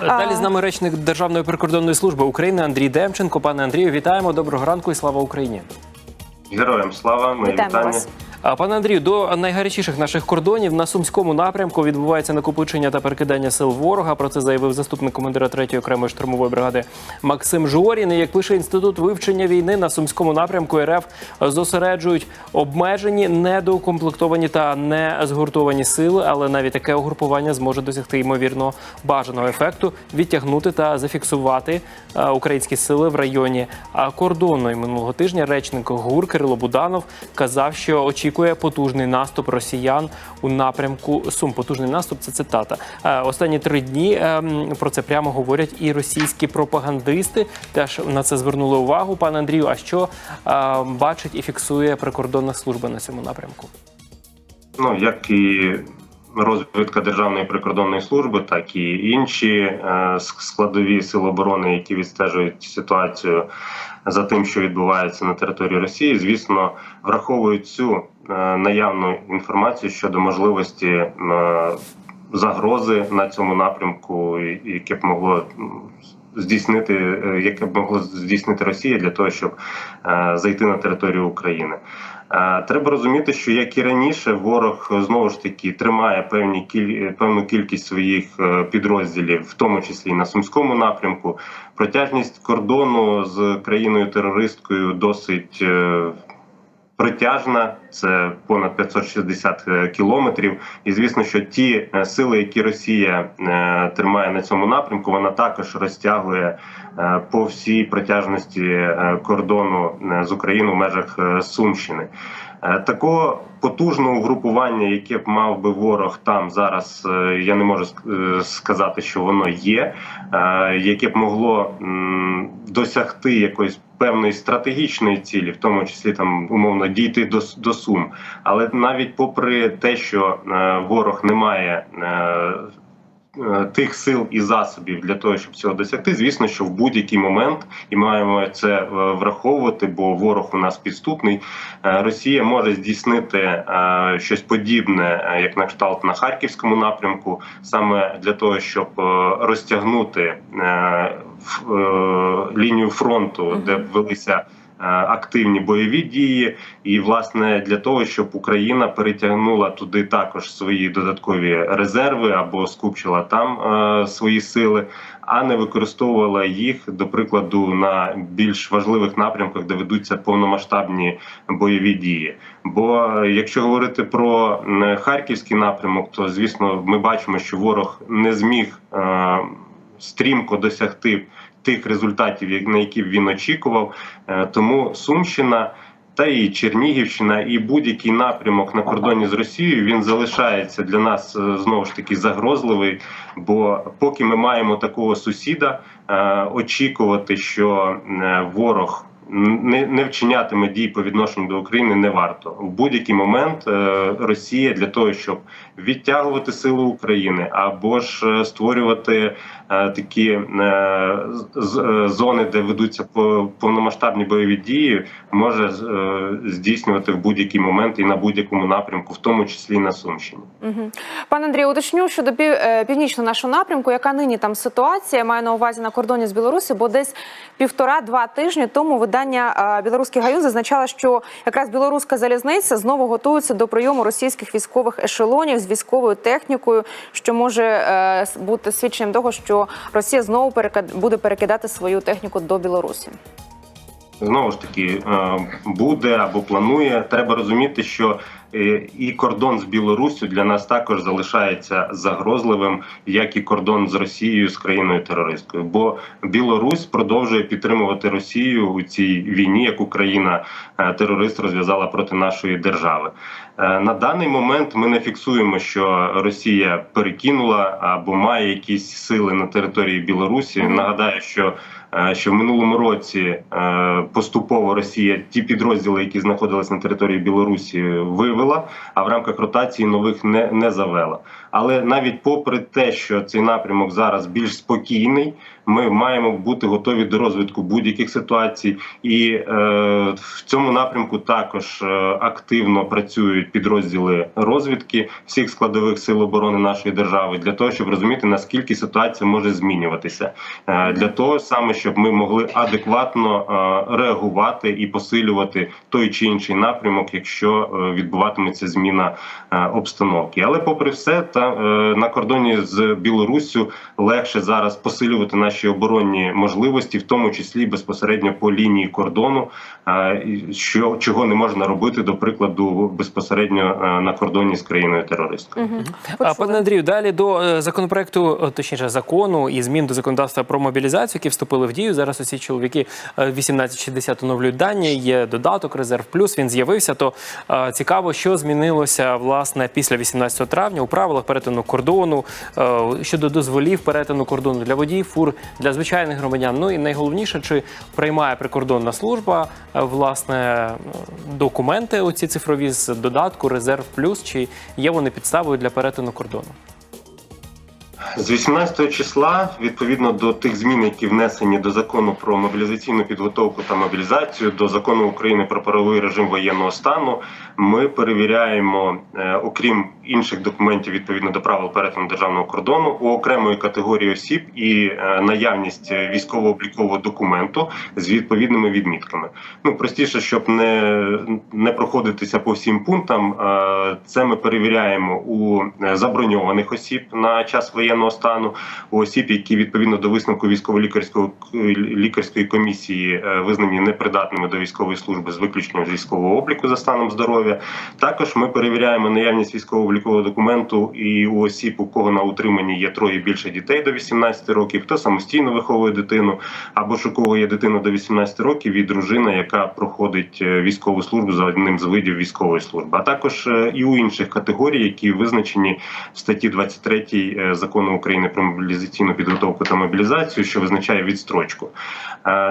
Далі з нами речник Державної прикордонної служби України Андрій Демченко. Пане Андрію, вітаємо. Доброго ранку і слава Україні. Героям слава, Ми Вітаємо вітання. вас. Пане Андрію, до найгарячіших наших кордонів на сумському напрямку відбувається накопичення та перекидання сил ворога. Про це заявив заступник командира 3-ї окремої штурмової бригади Максим Жорін. І як пише інститут вивчення війни на сумському напрямку, РФ зосереджують обмежені, недоукомплектовані та не згуртовані сили, але навіть таке угрупування зможе досягти ймовірно бажаного ефекту, відтягнути та зафіксувати е, українські сили в районі кордону. І минулого тижня речник ГУР Кирило Буданов казав, що очікує потужний наступ росіян у напрямку Сум. Потужний наступ це цитата. Е, Останні три дні е, про це прямо говорять і російські пропагандисти. Теж на це звернули увагу, пане Андрію. А що е, бачить і фіксує прикордонна служба на цьому напрямку? Ну як і розвідка Державної прикордонної служби, так і інші е, складові сил оборони, які відстежують ситуацію за тим, що відбувається на території Росії, звісно, враховують цю е, наявну інформацію щодо можливості е, загрози на цьому напрямку, яке б могло здійснити, яке б могло здійснити Росія для того, щоб зайти на територію України. Е, Треба розуміти, що як і раніше, ворог е, знову ж таки тримає певні кіль... певну кількість своїх е, підрозділів, в тому числі на сумському напрямку. Протяжність кордону з країною терористкою досить е, притяжна. Це понад 560 кілометрів. І звісно, що ті е, сили, які Росія е, тримає на цьому напрямку, вона також розтягує е, по всій протяжності е, кордону е, з Україною в межах е, Сумщини. Е, Такого потужного угрупування, яке б мав би ворог там зараз, е, я не можу е, сказати, що воно є, е, яке б могло досягти якоїсь певної стратегічної цілі, в тому числі там умовно дійти до, до Сум. Але навіть попри те, що е, ворог не має е, тих сил і засобів для того, щоб цього досягти, звісно, що в будь-який момент і ми маємо це е, враховувати, бо ворог у нас підступний. е, Росія може здійснити е, щось подібне, е, як на кшталт на харківському напрямку, саме для того, щоб е, розтягнути е, е, лінію фронту, де велися. Е, Активні бойові дії, і власне для того, щоб Україна перетягнула туди також свої додаткові резерви або скупчила там е, свої сили, а не використовувала їх до прикладу на більш важливих напрямках, де ведуться повномасштабні бойові дії. Бо якщо говорити про харківський напрямок, то звісно ми бачимо, що ворог не зміг е, стрімко досягти тих результатів, на які він очікував. Е, Тому Сумщина. Та і Чернігівщина, і будь-який напрямок на кордоні з Росією він залишається для нас е, знову ж таки загрозливий. Бо поки ми маємо такого сусіда, е, очікувати, що ворог не, не вчинятиме дій по відношенню до України, не варто в будь-який момент. е, Росія для того, щоб відтягувати сили України або ж е, створювати е, такі е, з- е, зони, де ведуться по- повномасштабні бойові дії, може е, здійснювати в будь-який момент і на будь-якому напрямку, в тому числі на Сумщині. Мгм. Пане Андрію, уточню щодо пів, е, північного нашого напрямку, яка нині там ситуація? Маю на увазі на кордоні з Білорусі, бо десь півтора-два тижні тому видання білоруський гаюн зазначало, що якраз білоруська залізниця знову готується до прийому російських військових ешелонів з військовою технікою, що може е, бути свідченням того, що Росія знову буде перекидати свою техніку до Білорусі. Знову ж таки, е, буде або планує. Треба розуміти, що і кордон з Білоруссю для нас також залишається загрозливим, як і кордон з Росією з країною терористкою. Бо Білорусь продовжує підтримувати Росію у цій війні, яку країна е, терорист розв'язала проти нашої держави. Е, На даний момент ми не фіксуємо, що Росія перекинула або має якісь сили на території Білорусі. Нагадаю, що е, що в минулому році е, поступово Росія ті підрозділи, які знаходились на території Білорусі, вивела, а в рамках ротації нових не, не завела. Але навіть попри те, що цей напрямок зараз більш спокійний, ми маємо бути готові до розвитку будь-яких ситуацій, і е, в цьому напрямку також е, активно працюють підрозділи розвідки всіх складових сил оборони нашої держави для того, щоб розуміти наскільки ситуація може змінюватися, е, для того саме, щоб ми могли адекватно е, реагувати і посилювати той чи інший напрямок, якщо е, відбуватиметься зміна е, обстановки. Але, попри все, та е, на кордоні з Білоруссю легше зараз посилювати наші оборонні можливості, в тому числі безпосередньо по лінії кордону, е, що чого не можна робити, до прикладу, безпосередньо е, на кордоні з країною терористкою. Почули. пане Андрію, далі до законопроекту, точніше закону і змін до законодавства про мобілізацію, які вступили в дію. Зараз усі чоловіки е, 1860 оновлюють дані. Є додаток резерв плюс. Він з'явився. То цікаво, що змінилося власне після 18 травня у правилах перетину кордону е, щодо дозволів перетину кордону для водіїв, фур для звичайних громадян. Ну і найголовніше, чи приймає прикордонна служба е, власне документи, оці цифрові з додатку резерв плюс, чи є вони підставою для перетину кордону? З 18 числа, відповідно до тих змін, які внесені до закону про мобілізаційну підготовку та мобілізацію, до закону України про правовий режим воєнного стану, ми перевіряємо, е, окрім інших документів, відповідно до правил перетину державного кордону, у окремої категорії осіб і е, наявність військово-облікового документу з відповідними відмітками. Ну простіше, щоб не, не проходитися по всім пунктам, е, це ми перевіряємо у е, заброньованих осіб на час воєнного стану, у осіб, які відповідно до висновку військово-лікарського лікарської комісії визнані непридатними до військової служби з виключенням військового обліку за станом здоров'я. Також ми перевіряємо наявність військово-облікового документу і у осіб, у кого на утриманні є троє більше дітей до 18 років, хто самостійно виховує дитину, або ж у кого є дитина до 18 років, і дружина, яка проходить е, військову службу за одним з видів військової служби, а також е, і у інших категорій, які визначені в статті 23 е, закону України про мобілізаційну підготовку та мобілізацію, що визначає відстрочку.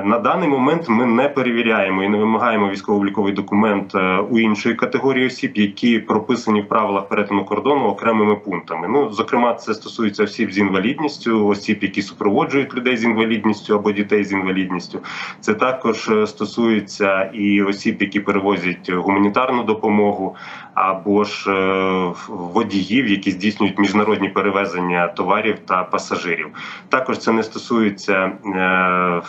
На даний момент ми не перевіряємо і не вимагаємо військово-обліковий документ у іншої категорії осіб, які прописані в правилах перетину кордону окремими пунктами. Ну, зокрема, це стосується осіб з інвалідністю, осіб, які супроводжують людей з інвалідністю або дітей з інвалідністю. Це також е, стосується і осіб, які перевозять гуманітарну допомогу, або ж е, водіїв, які здійснюють міжнародні перевезення товарів та пасажирів. Також це не стосується е,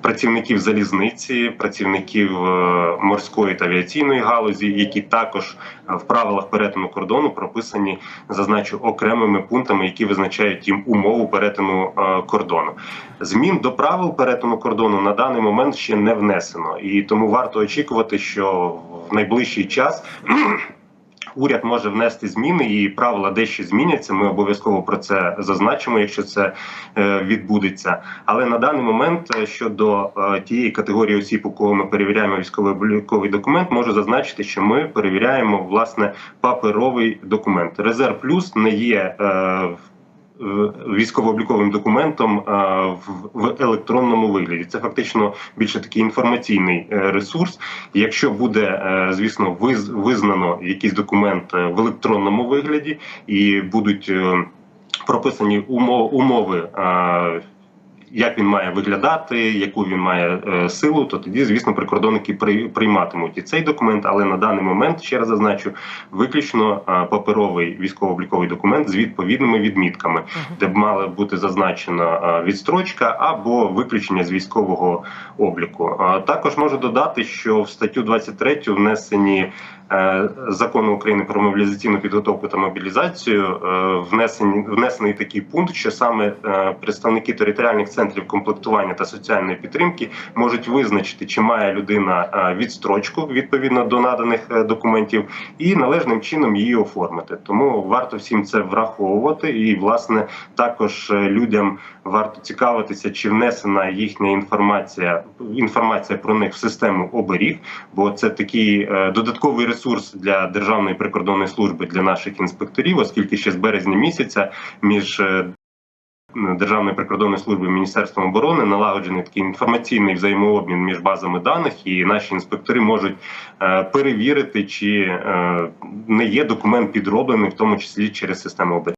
працівників залізниці, працівників е, морської та авіаційної галузі, які також е, в правилах перетину кордону прописані, зазначу окремими пунктами, які визначають їм умову перетину е, кордону. Змін до правил перетину кордону на даний момент ще не внесено, і тому варто очікувати, що в найближчий час. Уряд може внести зміни і правила дещо зміняться. Ми обов'язково про це зазначимо, якщо це е, відбудеться. Але на даний момент е, щодо е, тієї категорії осіб, у кого ми перевіряємо військовий обліковий документ, можу зазначити, що ми перевіряємо власне паперовий документ. Резерв плюс не є. В- військово-обліковим документом е, в- електронному вигляді. Це фактично більше такий інформаційний е, ресурс. Якщо буде, е, звісно, визнано якийсь документ е, в електронному вигляді і будуть е, прописані умо- умови. Е, Як він має виглядати, яку він має е, силу, то тоді, звісно, прикордонники при, прийматимуть і цей документ. Але на даний момент ще раз зазначу виключно е, паперовий військово-обліковий документ з відповідними відмітками, де б мала бути зазначена е, відстрочка або виключення з військового обліку. А Також можу додати, що в статтю 23 внесені е, закону України про мобілізаційну підготовку та мобілізацію е, внесені внесений такий пункт, що саме е, представники територіальних центрів комплектування та соціальної підтримки можуть визначити, чи має людина е, відстрочку відповідно до наданих е, документів, і належним чином її оформити. Тому варто всім це враховувати, і власне також е, людям варто цікавитися, чи внесена їхня інформація інформація про них в систему оберіг, бо це такий е, додатковий ресурс для державної прикордонної служби для наших інспекторів, оскільки ще з березня місяця між е, Державної прикордонної служби Міністерством оборони налагоджений такий інформаційний взаємообмін між базами даних, і наші інспектори можуть е, перевірити, чи е, не є документ підроблений, в тому числі через систему ОБ.